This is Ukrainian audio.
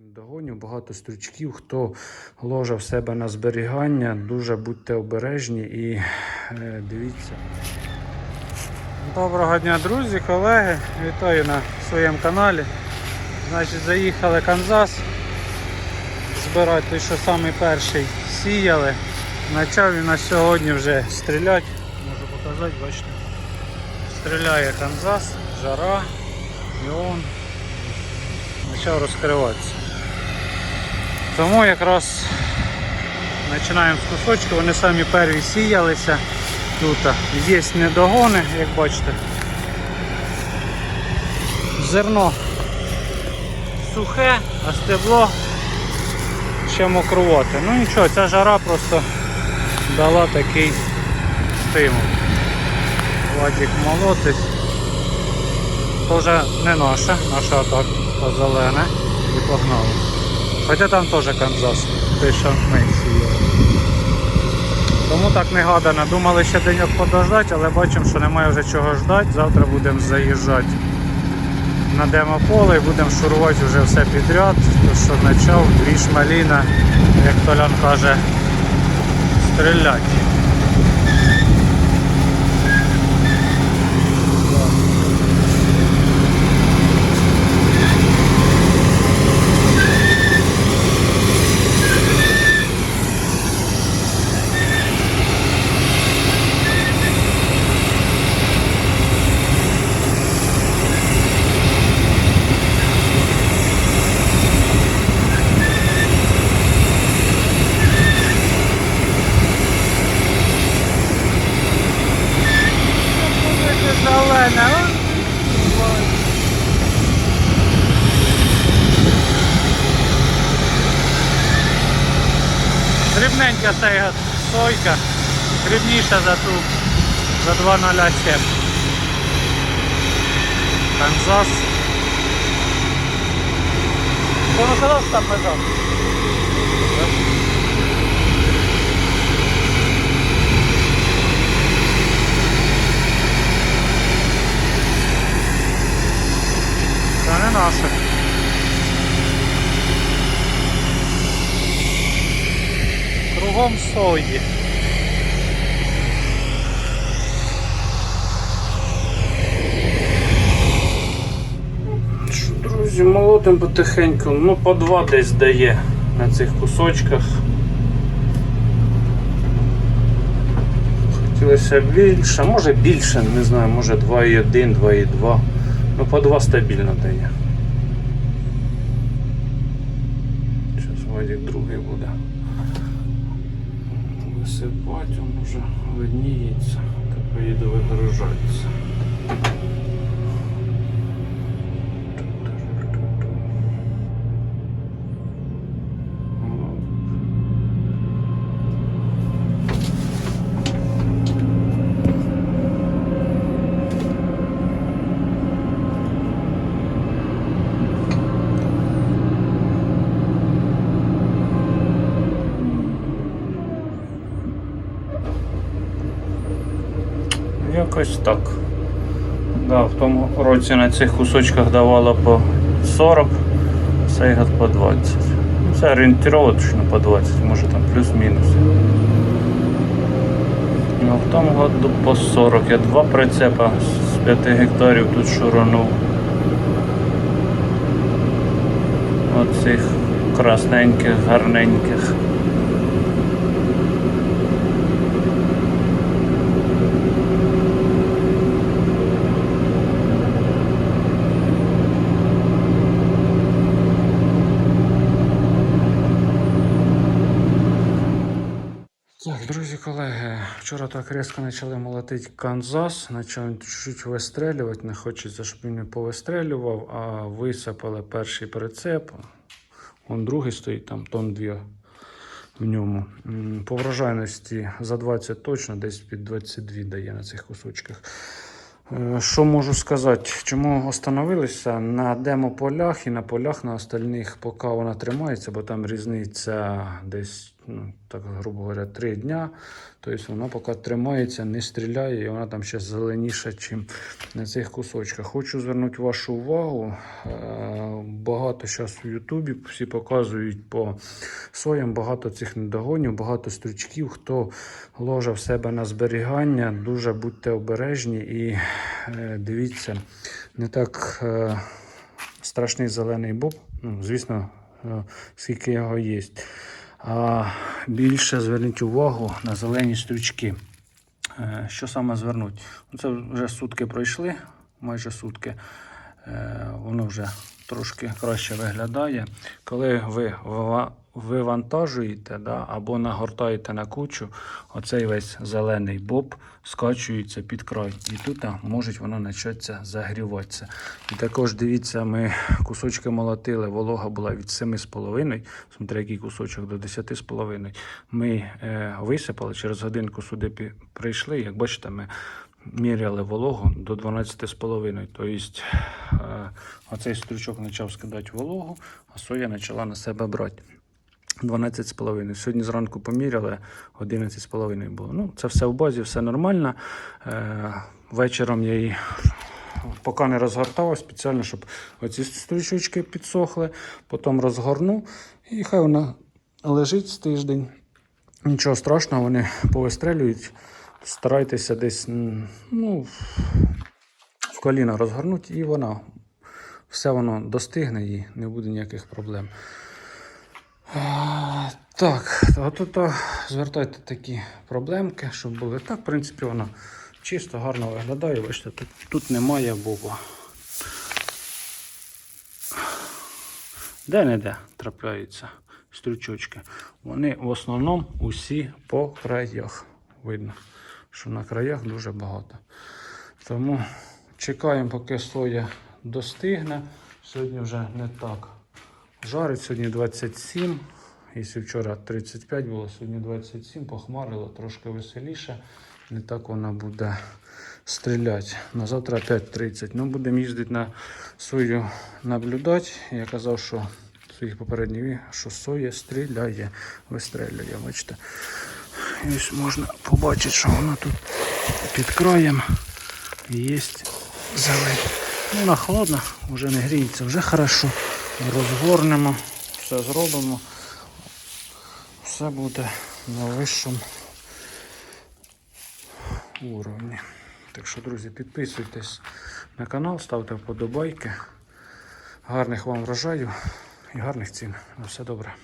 догоню, багато стрючків. Хто ложа в себе на зберігання, дуже будьте обережні і е, дивіться. Доброго дня, друзі, колеги. Вітаю на своєму каналі. Значить, заїхали Канзас. Збирати той, що самий перший сіяли. Почав він на сьогодні вже стріляти. Можу показати, бачите. Стріляє Канзас, жара, і он почав розкриватися. Тому якраз починаємо з кусочку, вони самі перві сіялися. Тут є недогони, як бачите. Зерно сухе, а стебло ще мокрувати. Ну нічого, ця жара просто дала такий стимул. Владик молотить. Тоже не наша, наша так позелене і погнали. Хоча там теж Канзас, той що сіяли. Тому так негадано. Думали ще деньок подождати, але бачимо, що немає вже чого ждати. Завтра будемо заїжджати на демополе і будемо шурувати вже все підряд. То що почав дві шмаліна, як Толян каже, стріляти. Дрібненька ця сойка, дрібніша за ту за 2,07. Канзас. Ти не казав, що там лежав? Це не наше. Кругом сої. Друзі, молотим потихеньку, ну по два десь дає на цих кусочках. Хотілося більше, може більше, не знаю, може 2,1, 2,2. Ну по два стабільно дає. Зараз Вадик другий буде. Висипати, він вже видніється. Та поїду вигружатися. Якось так. Да, в тому році на цих кусочках давало по 40, цей год по 20. Ну, Це орієнтировочно по 20, може там плюс-мінус. Ну, в тому году по 40. Я два прицепа з 5 гектарів тут шуранув. Оцих красненьких, гарненьких. Так, друзі, колеги, вчора так різко почали молотити Канзас, почав він чуть-чуть вистрелювати, не хочеться, щоб він не повистрелював, а висипали перший прицеп. Он другий стоїть, там тон дві в ньому. По врожайності за 20 точно, десь під 22 дає на цих кусочках. Е, Що можу сказати? Чому остановилися на демо-полях і на полях на остальних, поки вона тримається, бо там різниця десь ну, так грубо говоря, 3 дня. Тобто вона поки тримається, не стріляє, і вона там ще зеленіша, ніж на цих кусочках. Хочу звернути вашу увагу. е, Багато зараз у Ютубі всі показують по соям багато цих недогонів, багато стрючків. Хто ложа в себе на зберігання, дуже будьте обережні і е, дивіться, не так е, страшний зелений боб. Ну, звісно, скільки його є. Більше зверніть увагу на зелені стрючки. Е, Що саме звернуть? Ну, Це вже сутки пройшли, майже сутки. Е, Воно вже трошки краще виглядає. Коли ви вивантажуєте да, або нагортаєте на кучу, оцей весь зелений боб скачується під край. І тут а, може воно початися загріватися. І також дивіться, ми кусочки молотили, волога була від 7,5, смотри, який кусочок до 10,5. Ми е, висипали, через годинку сюди прийшли. Як бачите, ми міряли вологу до 12,5. Тобто е, оцей стручок почав скидати вологу, а соя почала на себе брати. 12,5. Сьогодні зранку поміряли, 11,5 було. Ну, це все в базі, все нормально. Е, вечором я її поки не розгортав, спеціально, щоб оці стручочки підсохли, потім розгорну і хай вона лежить з тиждень. Нічого страшного, вони повистрелюють. Старайтеся десь ну, в коліна розгорнути, і вона все воно достигне і не буде ніяких проблем. Так, а тут а, звертайте такі проблемки, щоб були. Так, в принципі, воно чисто, гарно виглядає. Бачите, тут, тут немає боба. Де-не-де трапляються стрючочки. Вони в основному усі по краях. Видно, що на краях дуже багато. Тому чекаємо, поки соя достигне. Сьогодні вже не так жарить. Сьогодні 27. Якщо вчора 35 було, сьогодні 27, похмарило, трошки веселіше. Не так вона буде стріляти. На завтра опять 30. Ну, будемо їздити на сою наблюдати. Я казав, що в своїх попередніх що соя стріляє, вистрілює. Бачите. І ось можна побачити, що вона тут під краєм є зелень. Ну, вона холодна, вже не гріється, вже хорошо. Розгорнемо, все зробимо. Все буде на вищому уровні. Так що, друзі, підписуйтесь на канал, ставте вподобайки. Гарних вам врожаю і гарних цін. На все добре.